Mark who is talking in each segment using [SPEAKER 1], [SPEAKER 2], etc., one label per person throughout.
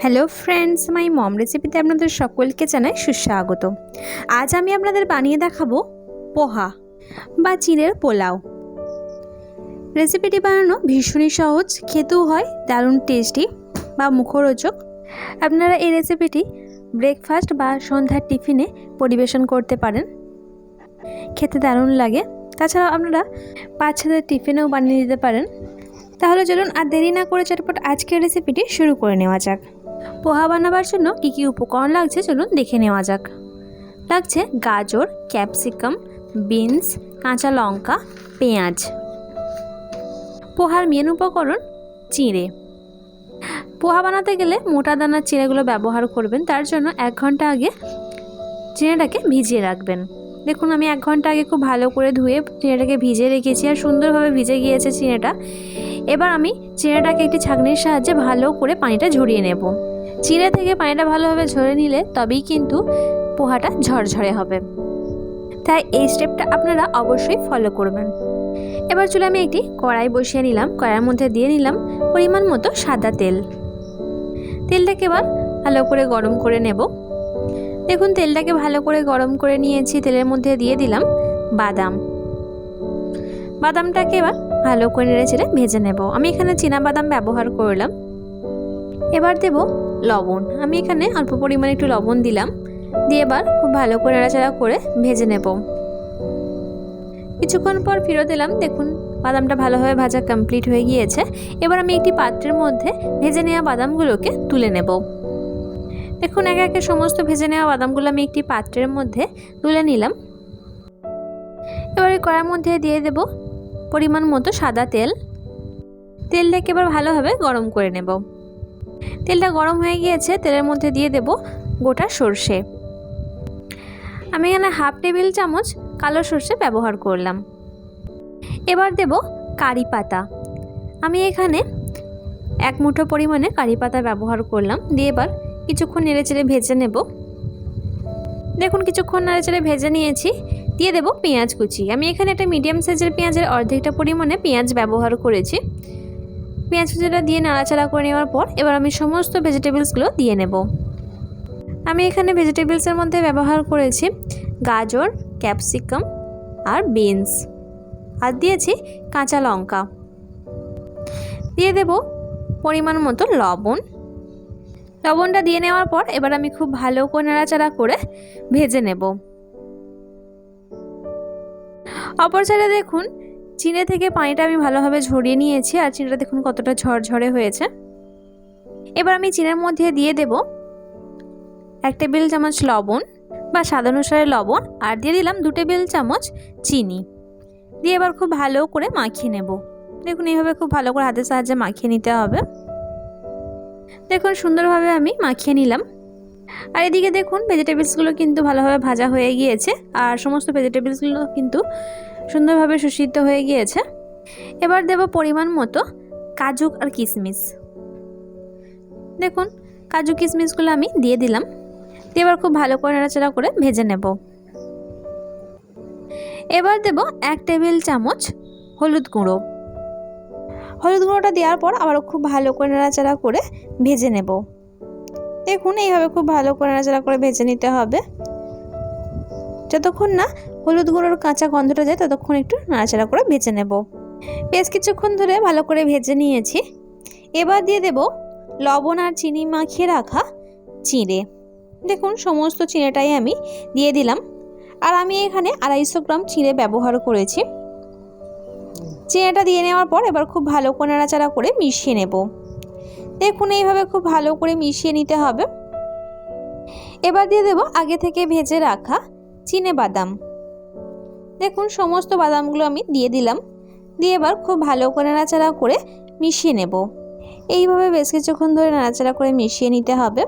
[SPEAKER 1] Hello friends মাই মম রেসিপিতে আপনাদের সকলকে জানাই সুস্বাগত। আজ আমি আপনাদের বানিয়ে দেখাবো পোহা বা চিড়ের পোলাও। রেসিপিটি বানানো ভীষণই সহজ, খেতেও হয়, দারুণ টেস্টি বা মুখরোচক। আপনারা এই রেসিপিটি ব্রেকফাস্ট বা সন্ধ্যার টিফিনে পরিবেশন করতে পারেন। খেতে দারুণ লাগে। তাছাড়াও আপনারা বাচ্চাদের টিফিনেও বানিয়ে দিতে পারেন। তাহলে চলুন আর দেরি না করে চটপট আজকের রেসিপিটি শুরু করে নেওয়া যাক। পোহা বানাবার জন্য কী কী উপকরণ লাগছে চলুন দেখে নেওয়া যাক। লাগছে গাজর, ক্যাপসিকাম, বিনস, কাঁচা লঙ্কা, পেঁয়াজ। পোহার মেন উপকরণ চিঁড়ে। পোহা বানাতে গেলে মোটা দানার চিঁড়েগুলো ব্যবহার করবেন, তার জন্য এক ঘণ্টা আগে চিঁড়েটাকে ভিজিয়ে রাখবেন। দেখুন, আমি এক ঘণ্টা আগে খুব ভালো করে ধুয়ে চিঁড়েটাকে ভিজিয়ে রেখেছি আর সুন্দরভাবে ভিজে গিয়েছে চিঁড়েটা। এবার আমি চিঁড়েটাকে একটি ছাঁকনির সাহায্যে ভালো করে পানিটা ঝরিয়ে নেব। চিঁড়ে থেকে পানিটা ভালোভাবে ঝরে নিলে তবেই কিন্তু পোহাটা ঝরঝরে হবে। তাই এই স্টেপটা আপনারা অবশ্যই ফলো করবেন। এবার চলে আমি একটি কড়াই বসিয়ে নিলাম। কড়াইয়ের মধ্যে দিয়ে নিলাম পরিমাণ মতো সাদা তেল। তেলটাকে এবার ভালো করে গরম করে নেব। দেখুন, তেলটাকে ভালো করে গরম করে নিয়েছি। তেলের মধ্যে দিয়ে দিলাম বাদাম। বাদামটাকে এবার ভালো করে নেড়ে ভেজে নেব। আমি এখানে চীনা বাদাম ব্যবহার করলাম। এবার দেব লবণ। আমি এখানে অল্প পরিমাণে একটু লবণ দিলাম। দিয়ে এবার খুব ভালো করে নাড়াচাড়া করে ভেজে নেব। কিছুক্ষণ পর ফেরত এলাম। দেখুন, বাদামটা ভালোভাবে ভাজা কমপ্লিট হয়ে গিয়েছে। এবার আমি একটি পাত্রের মধ্যে ভেজে নেওয়া বাদামগুলোকে তুলে নেব। দেখুন, একে একে সমস্ত ভেজে নেওয়া বাদামগুলো আমি একটি পাত্রের মধ্যে তুলে নিলাম। এবারে কড়ার মধ্যে দিয়ে দেব পরিমাণ মতো সাদা তেল। তেলটাকে এবার ভালোভাবে গরম করে নেব। তেলটা গরম হয়ে গিয়েছে, তেলের মধ্যে দিয়ে দেব গোটা সর্ষে। আমি এখানে হাফ টেবিল চামচ কালো সর্ষে ব্যবহার করলাম। এবার দেব কারি পাতা। আমি এখানে এক মুঠো পরিমাণে কারি পাতা ব্যবহার করলাম, দিয়ে এবার কিছুক্ষণ নেড়ে চেড়ে ভেজে নেব। দেখুন, কিছুক্ষণ নেড়ে চেড়ে ভেজে নিয়েছি, দিয়ে দেবো পেঁয়াজ কুচি। আমি এখানে একটা মিডিয়াম সাইজের পেঁয়াজের অর্ধেকটা পরিমাণে পেঁয়াজ ব্যবহার করেছি। পেঁয়াজ কুচিটা দিয়ে নাড়াচাড়া করে নেওয়ার পর এবার আমি সমস্ত ভেজিটেবলসগুলো দিয়ে নেব। আমি এখানে ভেজিটেবলসের মধ্যে ব্যবহার করেছি গাজর, ক্যাপসিকাম আর বিনস। আর দিয়েছি কাঁচা লঙ্কা। দিয়ে দেব পরিমাণ মতো লবণ। লবণটা দিয়ে নেওয়ার পর এবার আমি খুব ভালো করে নাড়াচাড়া করে ভেজে নেব। অপর সাইডে দেখুন চিনে থেকে পানিটা আমি ভালোভাবে ঝরিয়ে নিয়েছি আর চিনিটা দেখুন কতটা ঝরঝরে হয়েছে। এবার আমি চিনের মধ্যে দিয়ে দেব এক টেবিল চামচ লবণ বা স্বাদ অনুসারে লবণ আর দিয়ে দিলাম দু টেবিল চামচ চিনি। দিয়ে এবার খুব ভালো করে মাখিয়ে নেব। দেখুন এইভাবে খুব ভালো করে হাতের সাহায্যে মাখিয়ে নিতে হবে। দেখুন সুন্দরভাবে আমি মাখিয়ে নিলাম। আর এদিকে দেখুন ভেজিটেবলসগুলো কিন্তু ভালোভাবে ভাজা হয়ে গিয়েছে আর সমস্ত ভেজিটেবলসগুলো কিন্তু সুন্দরভাবে সুসিদ্ধ হয়ে গিয়েছে। এবার দেব পরিমাণ মতো কাজু আর কিশমিশ দেখুন, কাজু কিশমিশগুলো আমি দিয়ে দিলাম। দিয়ে এবার খুব ভালো করে নাড়াচাড়া করে ভেজে নেব। এবার দেব এক টেবিল চামচ হলুদ গুঁড়ো। হলুদ গুঁড়োটা দেওয়ার পর আবারও খুব ভালো করে নাড়াচাড়া করে ভেজে নেব। দেখুন, এইভাবে খুব ভালো করে নাড়াচাড়া করে ভেজে নিতে হবে। যতক্ষণ না হলুদ গুঁড়োর কাঁচা গন্ধটা যায়, ততক্ষণ একটু নাড়াচাড়া করে ভেজে নেব। বেশ কিছুক্ষণ ধরে ভালো করে ভেজে নিয়েছি। এবার দিয়ে দেব লবণ আর চিনি মাখিয়ে রাখা চিঁড়ে। দেখুন, সমস্ত চিঁড়েটাই আমি দিয়ে দিলাম। আর আমি এখানে আড়াইশো গ্রাম চিঁড়ে ব্যবহার করেছি। চিঁড়েটা দিয়ে নেওয়ার পর এবার খুব ভালো করে নাড়াচাড়া করে মিশিয়ে নেব। দেখুন, এইভাবে খুব ভালো করে মিশিয়ে নিতে হবে। এবার দিয়ে দেব আগে থেকে ভেজে রাখা চিনে বাদাম। দেখুন, সমস্ত বাদামগুলো আমি দিয়ে দিলাম। দিয়ে এবার খুব ভালো করে নাড়াচাড়া করে মিশিয়ে নেব। এইভাবে বেশ কিছুক্ষণ ধরে নাড়াচাড়া করে মিশিয়ে নিতে হবে।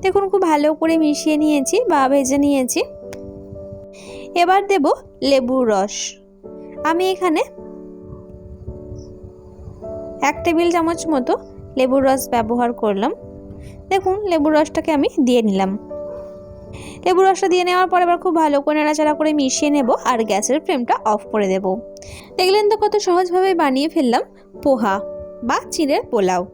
[SPEAKER 1] দেখুন, খুব ভালো করে মিশিয়ে নিয়েছি বা ভেজে নিয়েছি। এবার দেব লেবুর রস। আমি এখানে এক টেবিল চামচ মতো লেবুর রস ব্যবহার করলাম। দেখুন, লেবুর রসটাকে আমি দিয়ে নিলাম। লেবুর রসটা দিয়ে নেওয়ার পর এবার খুব ভালো করে নাড়াচাড়া করে মিশিয়ে নেব আর গ্যাসের ফ্লেমটা অফ করে দেব। দেখলেন তো কত সহজভাবে বানিয়ে ফেললাম পোহা বা চিঁড়ের পোলাও।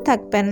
[SPEAKER 1] থাকবেন।